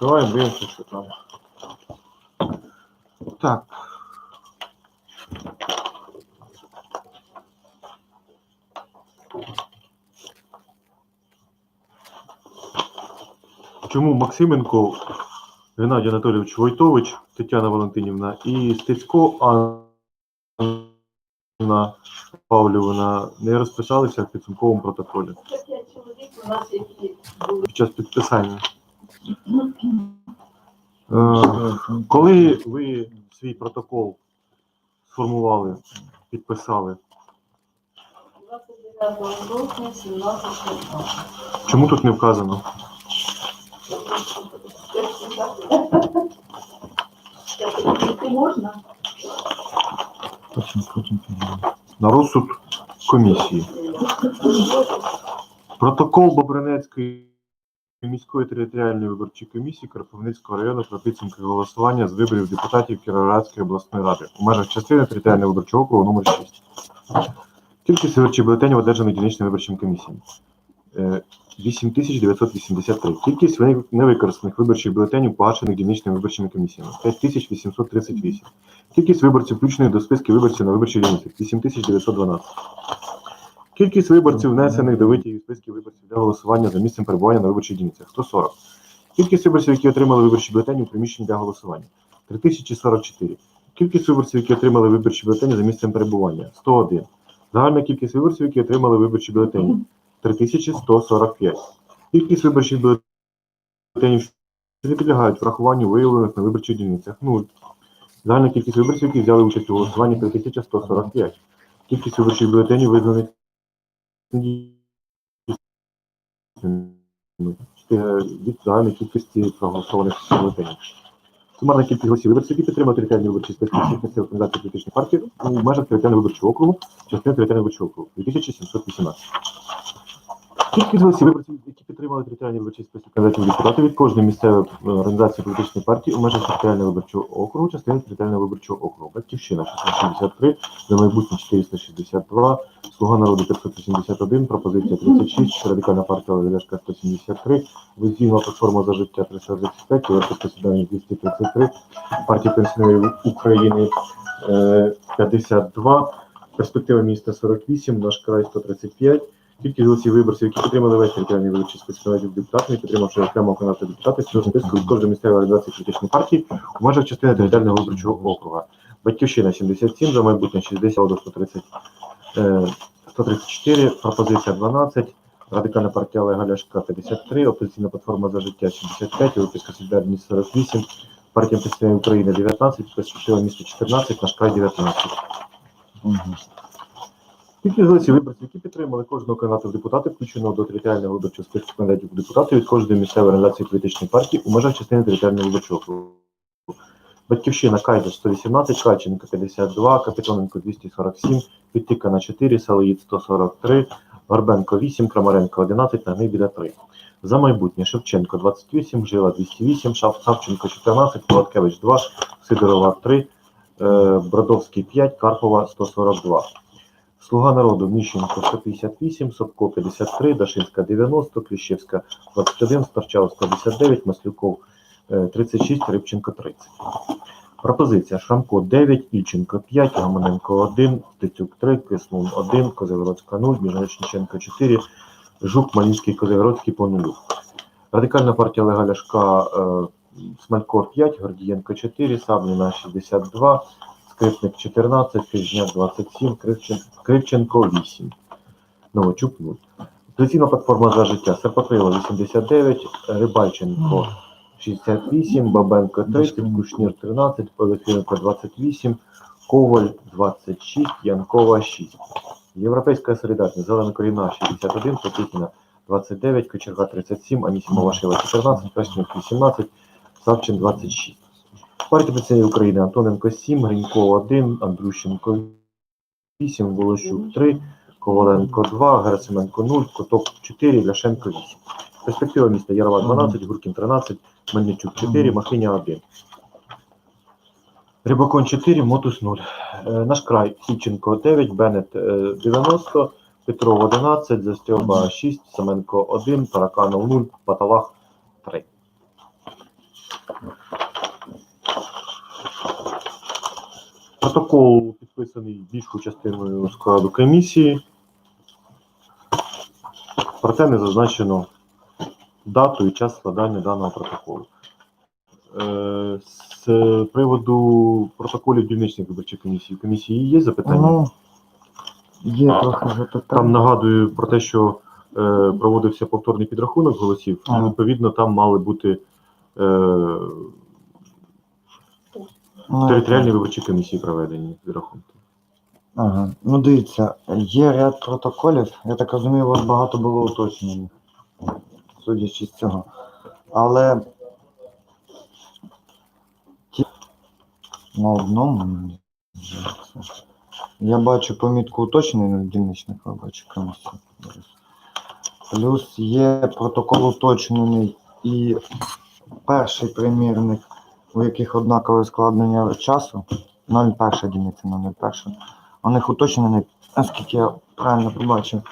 Відкриваємо, дивимося, що там. Так. Чому Максименко, Геннадій Анатолійович Войтович, Тетяна Валентинівна і Стецько Анна Павлівна не розписалися в підсумковому протоколі під час підписання? Е, Коли ви свій протокол сформували, підписали, 29 жовтня, 17 16. чому тут не вказано? Можна? На розсуд комісії. Протокол Бобринецької міської територіальної виборчої комісії Кропивницького району про підсумки голосування з виборів депутатів Кіровоградської обласної ради у межах частини територіального виборчого округу номер 6. Кількість виборчих бюлетенів одержаних дільничним виборчим комісіям. Е, 8983. Кількість ви- невикористаних виборчих бюлетенів, погашених дільничними виборчими комісіями 5838. Кількість виборців, включених до списків виборців на виборчих дільницях 8912. Кількість виборців, внесених до витягів списків виборців для голосування за місцем перебування на виборчих дільницях 140. Кількість виборців, які отримали виборчі бюлетені у приміщенні для голосування 3044. Кількість виборців, які отримали виборчі бюлетені за місцем перебування 101. Загальна кількість виборців, які отримали виборчі бюлетені 3145. Кількість виборчих бюлетенів, що не підлягають врахуванню виявлених на виборчих дільницях 0. Загальна кількість виборців, які взяли участь у голосуванні 3145. Кількість виборчих бюлетенів визнаних від загальної кількості проголосованих бюлетенів. Сумарна кількість голосів виборців, які підтримали територіальні виборчі всіх місцевих організацій політичних партій у межах територіального виборчого округу, частини територіального виборчого округу 2718. Кількість голосів які підтримали територіальні виборчі списки кандидатів в депутати від кожної місцевої е, організації політичної партії у межах територіального виборчого округу, частини територіального виборчого округу. Батьківщина 663, за майбутнє 462, Слуга народу 581, пропозиція 36, Радикальна партія Олега Ляшка 173, Визійна платформа за життя 335, Європейське сідання 233, партія пенсіонерів України е, 52, перспектива міста 48, наш край 135, Кількість голосів виборців, які підтримали весь територіальний виборчий список кандидатів в депутати, підтримавши окремо кандидата з цього списку від кожної місцевої організації політичної партії у межах частини територіального виборчого округа. Батьківщина 77, за майбутнє 60 до 130, е, 134, пропозиція 12, Радикальна партія Олега Ляшка 53, опозиційна платформа за життя 75, Європейська солідарність 48, партія пенсіонерів України 19, перспектива міста 14, наш край 19. Мгм. Кількість голосів виборців, які підтримали кожного кандидата в депутати, включеного до територіального виборчого списку кандидатів в депутати від кожної місцевої організації політичної партії у межах частини територіального виборчого округу. Батьківщина Кайда 118, Каченко 52, Капітоненко 247, Підтикана 4, Салоїд 143, Горбенко 8, Крамаренко 11, Нагнибіля 3. За майбутнє Шевченко 28, Жила 208, Шав- Савченко 14, Володкевич 2, Сидорова 3, е, Бродовський 5, Карпова 142. Слуга народу Міщенко 158, Собко 53, Дашинська 90, Кліщевська 21, Старчал 159, Маслюков е, 36, Рибченко 30. Пропозиція Шрамко 9, Ільченко 5, Гаманенко 1, Тетюк 3, Кислун 1, Козегородська 0, Міжниченко 4, Жук, Малінський, Козегородський по 0. Радикальна партія Олега Ляшка е, Смалько 5, Гордієнко 4, Сабліна 62, Скрипник 14, Кижняк 27, Кривчен- Кривченко 8, Новочук 0. Опозиційна платформа за життя Серпокрило 89, Рибальченко 68, Бабенко 30, Кушнір 13, Полетвіненко 28, Коваль 26, Янкова 6. Європейська солідарність, Зелена Коріна 61, Петихіна 29, Кочерга 37, Анісімова Шева 14, Краснюк 18, Савчин 26. Партія пенсіонерів України Антоненко 7, Гринько 1, Андрющенко 8, Волощук 3, Коваленко 2, Герасименко 0, Коток 4, Ляшенко 8. Перспектива міста Ярова 12, Гуркін 13, Мельничук 4, Махиня 1. Рибакон 4, Мотус 0. Е, наш край Січенко 9, Беннет е, 90, Петров 11, Застьоба 6, Семенко 1, Тараканов 0, Паталах 3. Протокол підписаний більшою частиною складу комісії. Проте не зазначено дату і час складання даного протоколу. Е, З приводу протоколів дільничних виборчих комісій. Комісії є запитання? Ну, є трохи запитань. Там нагадую про те, що е, проводився повторний підрахунок голосів, і відповідно там мали бути е, територіальні виборчі комісії проведені підрахунки. Ага. Ну дивіться, є ряд протоколів. Я так розумію, у вас багато було уточнень, судячи з цього. Але ті... на одному я бачу помітку уточнень на дільничних виборчих комісій. Плюс є протокол уточнений і перший примірник, у яких однакове складення часу. 01 дільниця на 01. У них уточнений, наскільки я правильно побачив,